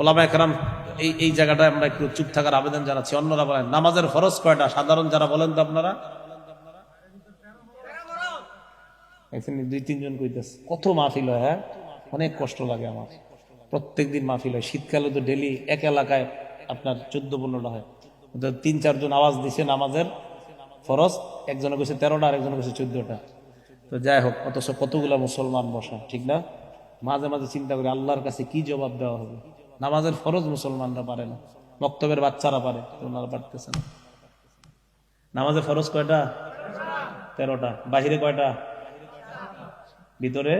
ওলামা একরাম, এই এই জায়গাটায় আমরা একটু চুপ থাকার আবেদন জানাচ্ছি। অন্যরা বলেন, নামাজের ফরজ কয়টা? সাধারণ যারা বলেন তো আপনারা। দুই, তিনজন কইতেছে, কত মাহফিল হয় হ্যাঁ? অনেক কষ্ট লাগে আমার। প্রত্যেক দিন মাহফিল হয়। শীতকালে তো ডেলি এক এলাকায় আপনার চোদ্দ, পনেরোটা হয়। তিন, চারজন আওয়াজ দিছে নামাজের ফরজ। একজনে কইছে তেরোটা, আর একজনে কইছে চোদ্দটা। তো যাই হোক, অথচ কতগুলা মুসলমান বসা, ঠিক না? মাঝে মাঝে চিন্তা করি, আল্লাহর কাছে কি জবাব দেওয়া হবে? নামাজের ফরজ মুসলমানরা পারে না বক্তব্যের বাচ্চারা পারে, ওনারা পারতেছে না। নামাজের ফরজ কয়টা? তেরোটা। বাহিরে কয়টা? ভিতরে?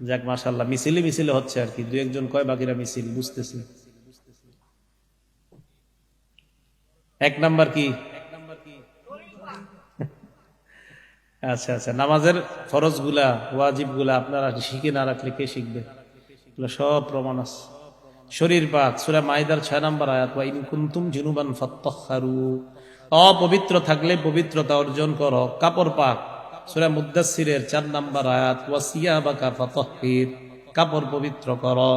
যাক মাশাল্লাহ মিছিলে মিছিলে হচ্ছে আর কি, দু একজন কয়, বাকিরা মিছিল, বুঝতেছি। এক নাম্বার কি? আচ্ছা আচ্ছা নামাজের ফরজগুলা ওয়াজিবগুলা আপনারা শিখে না রাখলে কে শিখবে? এগুলো সব প্রমাণ আছে। শরীর পাক, সুরা মাইদার ছয় নাম্বার আয়াত, ওয়া ইন কুনতুম জুনুবান অপবিত্র থাকলে পবিত্রতা অর্জন করো। কাপড় পাক, সুরা মুদাসসিরের চার নাম্বার আয়াত, ওয়া সিয়াবাকা ফাতাহহির, কাপড় পবিত্র করো।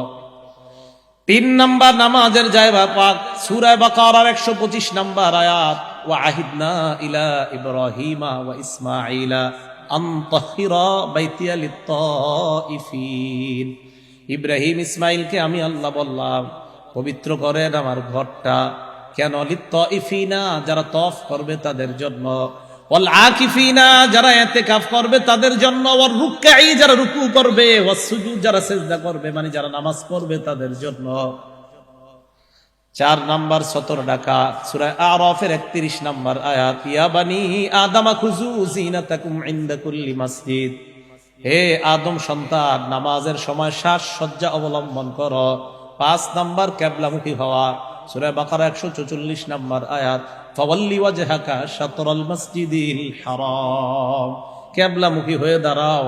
তিন নাম্বার নামাজের জায়গা পাক সুরায় বাকারার একশো পঁচিশ নাম্বার আয়াত, ওয়া আহিদনা ইলা ইব্রাহিমা ওয়া ইসমাইলা আন তাহিরা বাইতিয়া লিত্তাইফিন। ইব্রাহিম ইসমাইলকে আমি আল্লাহ বললাম, পবিত্র করেন আমার ঘরটা। কেন? লিত্তাইফিনা, যারা তফ করবে তাদের জন্য। ওয়াল আকিফিনা যারা এতেকাফ করবে তাদের জন্য। রুকআই যারা করবে। যারা করবে মানে যারা নামাজ পড়বে তাদের জন্য। চার নাম্বার সতর একত্রিশ নাম্বার আয়াত আদামা খুজু ইনদা কুল্লি মসজিদ। হে আদম সন্তান, নামাজের সময় শ্বাস সজ্জা অবলম্বন কর। পাঁচ নাম্বার ক্যাবলামুখী হওয়া সুরায় বাকারা একশো চৌচল্লিশ নাম্বার আয়াত, ফওয়াল্লি ওয়াজহাকা শাতরাল মসজিদিল হারাম। ক্যাবলামুখী হয়ে দাঁড়াও।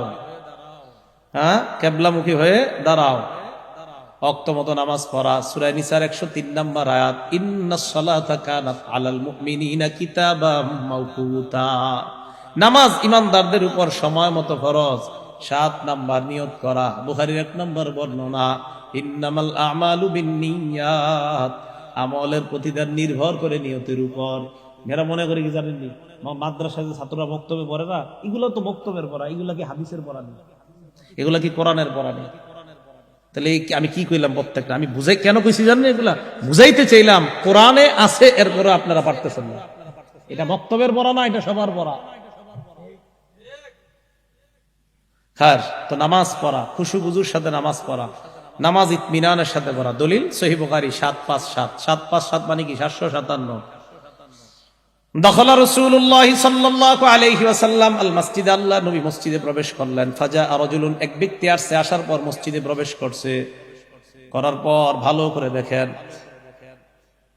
হ্যাঁ? ক্যাবলামুখী হয়ে দাঁড়াও। অক্তমত নামাজ পড়া সুরায় নিসার একশো তিন নম্বর আয়াত আলাল মুমিনিনা কিতাবাম মাওকুতা। নামাজ ইমানদারদের উপর সময় মতো ফরজ। সাত নাম্বার নিয়ত করা। বুখারীর এক নম্বর বর্ণনা, ইন্নামাল আমালু বিন্নিয়াত। আমলের প্রতিদান নির্ভর করে নিয়তের উপর। মেয়েরা মনে করে কি জানেননি? মাদ্রাসায় যে ছাত্ররা বক্তব্য পড়ে না, এগুলো তো বক্তব্যের পড়া, এগুলা কি হাদিসের পড়া নেই এগুলা কি কোরআনের পড়া নেই তাহলে আমি কি কইলাম প্রত্যেকটা? আমি বুঝাই কেন কইছি জানেন এগুলা? বুঝাইতে চাইলাম, কোরআনে আছে, এরপরে আপনারা পারতেছেন না। এটা বক্তব্যের পড়া না, এটা সবার পড়া। খার, তো নামাজ পড়া, খুশু বুজুর সাথে নামাজ পড়া, নামাজ ইতমিনানের সাথে পড়া। দলিল, সহি সাত পাঁচ সাত। সাত পাঁচ সাত মানে কি? সাতশো সাতান্ন। আল নবী মসজিদে প্রবেশ করলেন। ফাজা আসার পর মসজিদে প্রবেশ করছে। করার পর ভালো করে দেখেন।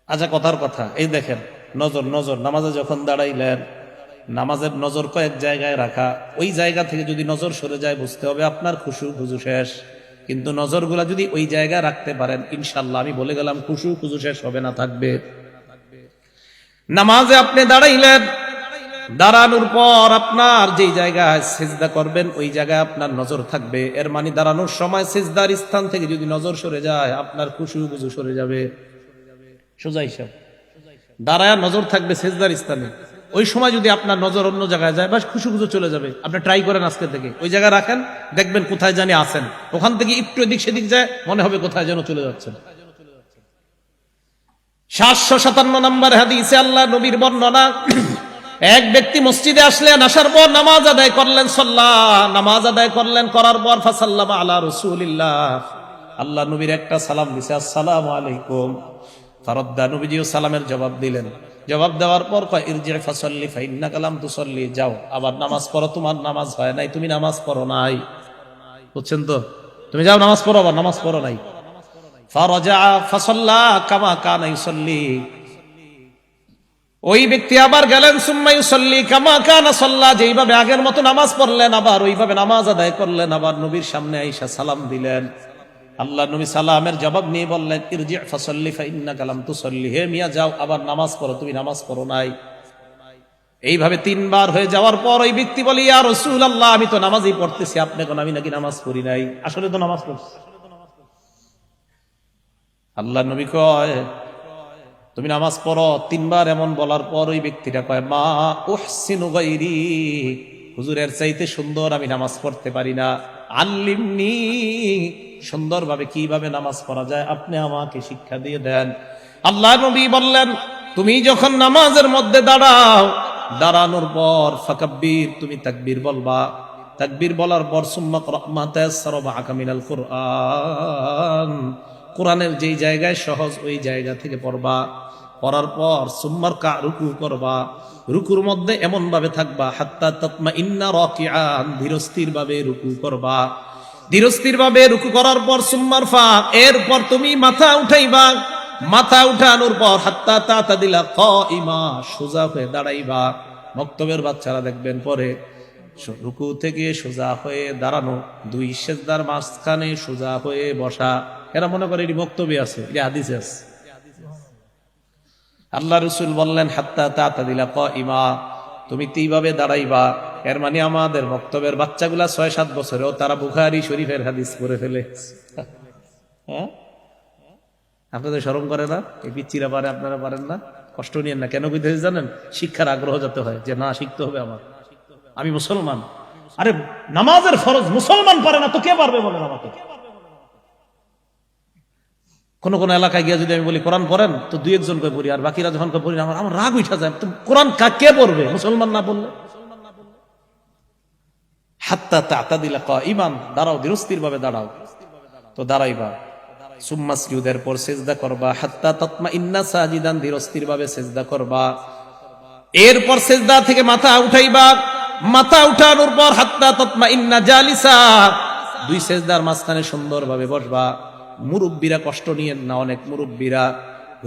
আচ্ছা কথার কথা, এই দেখেন, নজর নজর, নামাজে যখন দাঁড়াইলেন নামাজের নজর কয়েক জায়গায় রাখা। ওই জায়গা থেকে যদি নজর সরে যায়, বুঝতে হবে আপনার খুশু খুজু শেষ। কিন্তু নজরগুলা যদি ওই জায়গায় রাখতে পারেন ইনশাল্লাহ আমি বলে গেলাম খুশু খুজু শেষ হবে না, থাকবে। নামাজে আপনি দাঁড়াইলেন। দাঁড়ানোর পর আপনার যেই জায়গায় সেজদা করবেন, ওই জায়গায় আপনার নজর থাকবে। এর মানে দাঁড়ানোর সময় সেজদার স্থান থেকে যদি নজর সরে যায়, আপনার খুশু খুজু সরে যাবে। সোজা হিসাব। দাঁড়ায় নজর থাকবে সেজদার স্থানে। ওই সময় যদি আপনার নজর অন্য জায়গায় যায়, বাস খুশু খুশু চলে যাবে। আপনি ট্রাই করেন আজকে থেকে ওই জায়গায় রাখেন, দেখবেন কোথায় জানি আসেন ওখান থেকে একটু এদিক সেদিক যায়, মনে হবে কোথায় যেন চলে যাচ্ছেন। সাতশো সাতান্ন নম্বর হাদিসে আল্লাহ নবীর বর্ণনা, এক ব্যক্তি মসজিদে আসলেন, আসার পর নামাজ আদায় করলেন, সল্লাহ, নামাজ আদায় করলেন, করার পর ফাসাল্লাম আলা রসুলিল্লাহ। আল্লাহ নবীর একটা সালাম দিছে, আসসালাম আলাইকুম। ফারদ্দা নবীজিও সালামের জবাব দিলেন। জবাব দেওয়ার পর কয় ইরজি ফাসল্লি ফাইন্না কালাম তুসল্লি। যাও, আবার নামাজ পড়ো, তোমার নামাজ হয় নাই, তুমি নামাজ পড়ো নাই। বুঝছেন তো? তুমি যাও, নামাজ পড়ো, আবার নামাজ পড়ো নাই। ফারাজা ওই ব্যক্তি আবার গেলেন, সুম্মা ইউসাল্লি কামা কানা সাল্লা। যেইভাবে আগের মতো নামাজ পড়লেন, আবার ওইভাবে নামাজ আদায় করলেন, আবার নবীর সামনে আইসা সালাম দিলেন। আল্লাহ নবী সালামের জবাব নিয়ে বললেন, ইরজি ফাসাল্লি ফা ইন্না কালাম তুসাল্লি। হে মিয়া, যাও, আবার নামাজ পড়ো, তুমি নামাজ পড়ো নাই। এইভাবে তিনবার হয়ে যাওয়ার পর ওই ব্যক্তি বলি, ইয়া রসুল আল্লাহ আমি তো নামাজই পড়তেছি, আপনি কোন আমি নাকি নামাজ পড়ি নাই। আসলে তো নামাজ পড়ছি। আল্লাহ নবী কয়, তুমি নামাজ পড়ো, তিনবার এমন বলার পর ওই ব্যক্তিটা কয়, মা উহসিনু গাইরি হুজুরের চাইতে সুন্দর, আমি নামাজ পড়তে পারি না। আল্লিমনি সুন্দরভাবে কীভাবে নামাজ পড়া যায়, আপনি আমাকে শিক্ষা দিয়ে দেন। আল্লাহ নবী বললেন, তুমি যখন নামাজের মধ্যে দাঁড়াও, দাঁড়ানোর পর ফাকাব্বির, তুমি তাকবীর বলবা। তাকবীর বলার পর সুম্মা রহমাতে আকামিনাল কোরআন। কোরআনের যেই জায়গায় সহজ, ওই জায়গা থেকে পড়বা। পড়ার পর সুম্মার কা রুকু করবা। রুকুর মধ্যে এমন ভাবে থাকবা, হাত্তা তৎমা ইন্না রকিআন ধীরস্থির ভাবে রুকু করবা। ধীরস্থির ভাবে রুকু করার পর সুম্মার ফা এরপর তুমি মাথা উঠাইবা। মাথা উঠানোর পর হাত্তা তাতা দিলা ক ইমা সোজা হয়ে দাঁড়াইবা। মক্তবের বাচ্চারা দেখবেন পরে রুকু থেকে সোজা হয়ে দাঁড়ানো, দুই সেজদার মাঝখানে সোজা হয়ে বসা। এরা মনে করে এটি বক্তব্য আছে, এটি হাদিসে আছে। আল্লাহ রসুল বললেন, হাত্তা তাতা দিলা ক ইমা তুমি এইভাবে দাঁড়াইবা। এর মানে আমাদের বক্তব্যের বাচ্চাগুলা ছয়, সাত বছরেও তারা বুখারি শরীফের হাদিস করে ফেলে। হ্যাঁ? আপনাদের স্মরণ করে না? এই পিচ্চিরা পারে, আপনারা পারেন না? কষ্ট নিয়েন না। কেন বুঝতে জানেন? শিক্ষার আগ্রহ যাতে হয় যে, না, শিখতে হবে আমার। আমি মুসলমান। আরে, নামাজের ফরজ মুসলমান পারে না, তো কে পারবে বলেন আমাকে? কোন কোন এলাকায় গিয়ে যদি আমি বলি, কোরআন পড়েন? তো দুই একজন করে পড়ি, আর বাকিরা যখন পড়ি, আমার আমার রাগ উঠা যায়। তো কোরআন কা- পড়বে? মুসলমান না বললে হাত্তা তাতা দিলা ক ইমান দাঁড়াও ধীরস্থির ভাবে দাঁড়াও। তো দাঁড়াইবা। সুম্মা সুজুদের পর সেজদা করবা। হাত্তা তৎমা ইন্না সাজিদান ধীরস্থির ভাবে সেজদা করবা। এরপর সেজদা থেকে মাথা উঠাইবা। মাথা উঠানোর পর হাত্তা তৎমা ইন্না জালিসা। দুই সেজদার মাঝখানে সুন্দরভাবে বসবা। মুরব্বীরা কষ্ট নিয়েন না অনেক মুরব্বীরা।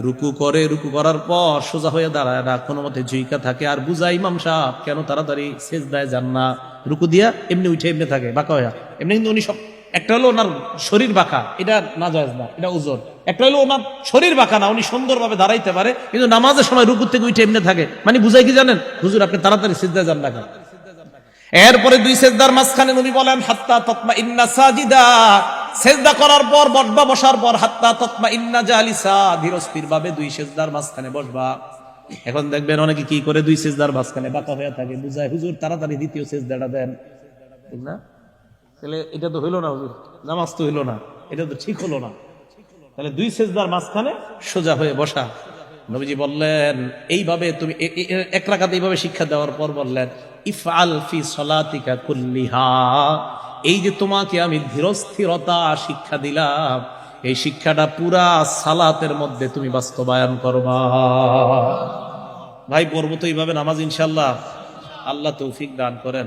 রুকু করে, রুকু করার পর সোজা হয়ে দাঁড়ায় না, কোনো মতে জুইকা থাকে। আর বুঝা ইমাম সাহেব, কেন তাড়াতাড়ি সেজদায় যান না? রুকু দিয়া এমনি উঠে, এমনি থাকে, বাঁকা হয়ে এমনি কিন্তু উনি সব, একটা হলো ওনার শরীর বাঁকা, এটা না যায় না, এটা ওজন একটা হলো ওনার শরীর বাঁকা না, উনি সুন্দরভাবে দাঁড়াইতে পারে, কিন্তু নামাজের সময় রুকু থেকে উঠে এমনি থাকে। মানে বুঝাই কি জানেন? হুজুর, আপনি তাড়াতাড়ি সিদ্ধা যান না এরপরে দুই সেজদার মাঝখানে উনি বলেন, হাত্তা তৎমা ইন্না সাজিদা। সেজদা করার পর, বসবা, বসার পর, হাত্তা তৎমা ইন্না জালিসা ধীরস্থির ভাবে দুই সেজদার মাঝখানে বসবা। এখন দেখবেন অনেকে কি করে দুই সেজদার মাঝখানে বাঁকা হয়ে থাকে, বুঝায়, হুজুর, তাড়াতাড়ি দ্বিতীয় সেজদাটা দেন। ঠিক না? তাহলে এটা তো হইল না, হুজুর। নামাজ তো হইল না, এটা তো ঠিক হলো না। তাহলে দুই সেজদার মাঝখানে সোজা হয়ে বসা। নবীজি বললেন, এইভাবে তুমি এক রাখাতে এইভাবে শিক্ষা দেওয়ার পর বললেন, ইফআল ফি সলাতিকা কুল্লিহা। এই যে তোমাকে আমি ধীরস্থিরতা শিক্ষা দিলাম, এই শিক্ষাটা পুরা সালাতের মধ্যে তুমি বাস্তবায়ন করবা ভাই পড়ব তো এইভাবে নামাজ ইনশাল্লাহ আল্লাহ তৌফিক দান করেন।